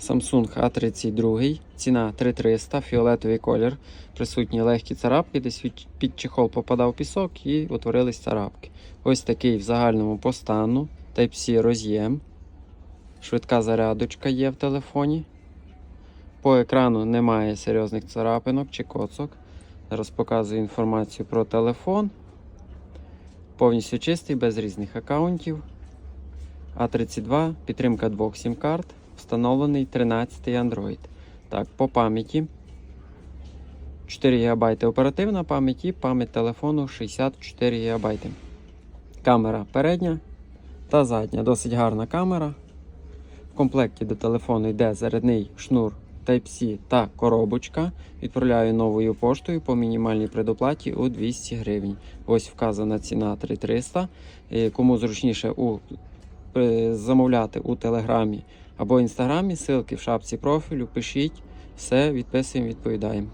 Samsung A32, ціна 3300, фіолетовий колір, присутні легкі царапки, десь під чехол попадав пісок і утворились царапки. Ось такий в загальному по стану, Type-C роз'єм, швидка зарядочка є в телефоні. По екрану немає серйозних царапинок чи коцок. Зараз показую інформацію про телефон. Повністю чистий, без різних аккаунтів. А32, підтримка двох сім-карт, встановлений 13 Android. Так, по пам'яті 4 ГБ оперативна пам'ять і пам'ять телефону 64 ГБ. Камера передня та задня. Досить гарна камера. В комплекті до телефону йде зарядний шнур Type-C та коробочка. Відправляю новою поштою по мінімальній предоплаті у 200 гривень. Ось вказана ціна 3300. Е, Кому зручніше у, замовляти у Телеграмі або Інстаграмі, ссылки в шапці профілю, пишіть, все, відписуємо, відповідаємо.